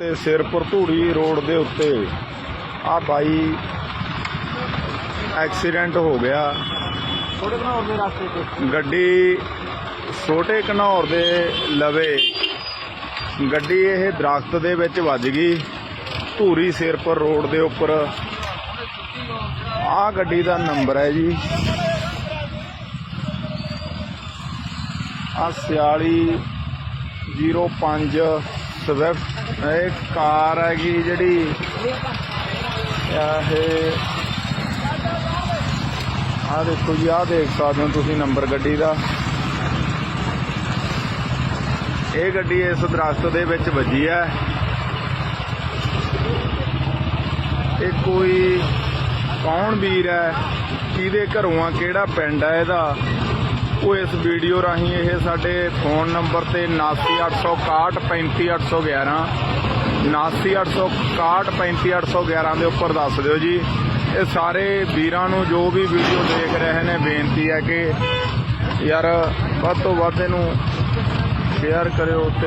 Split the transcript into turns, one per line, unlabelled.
ਤੇ ਸਿਰਪੁਰ ਧੂੜੀ ਰੋਡ ਦੇ ਉੱਤੇ ਆ ਬਾਈ ਐਕਸੀਡੈਂਟ ਹੋ ਗਿਆ।
ਥੋੜੇ ਘਨੌਰ ਦੇ ਰਸਤੇ ਤੇ।
ਗੱਡੀ ਛੋਟੇ ਘਨੌਰ ਦੇ ਲਵੇ। ਗੱਡੀ ਇਹ ਦਰਖਤ ਦੇ ਵਿੱਚ ਵੱਜ ਗਈ। ਧੂਰੀ ਸਿਰਪੁਰ ਰੋਡ ਦੇ ਉੱਪਰ। ਆ ਗੱਡੀ ਦਾ ਨੰਬਰ ਹੈ ਜੀ। ਆ 4605 ਸਵਿਫਟ ਇਹ ਕਾਰ ਹੈਗੀ ਜਿਹੜੀ ਇਹ ਆ ਦੇਖੋ ਜੀ ਆ ਦੇਖ ਸਕਦੇ ਹੋ ਤੁਸੀਂ ਨੰਬਰ ਗੱਡੀ ਦਾ। ਇਹ ਗੱਡੀ ਇਸ ਦਰਖਤ ਦੇ ਵਿੱਚ ਵੱਜੀ ਹੈ। ਇਹ ਕੋਈ ਕੌਣ ਵੀਰ ਹੈ? ਕਿਹਦੇ ਘਰੋਂ ਆ? ਕਿਹੜਾ ਪਿੰਡ ਹੈ ਇਹਦਾ? ਉਹ ਇਸ ਵੀਡੀਓ ਰਾਹੀਂ ਇਹ ਸਾਡੇ ਫੋਨ ਨੰਬਰ ਤੇ 7986635811 7986635811 ਦੇ ਉੱਪਰ ਦੱਸ ਦਿਓ ਜੀ। ਇਹ ਸਾਰੇ ਵੀਰਾਂ ਨੂੰ ਜੋ ਵੀ ਵੀਡੀਓ ਦੇਖ ਰਹੇ ਨੇ, ਬੇਨਤੀ ਹੈ ਕਿ ਯਾਰ ਵੱਧ ਤੋਂ ਵੱਧ ਇਹਨੂੰ ਸ਼ੇਅਰ ਕਰਿਓ ਤੇ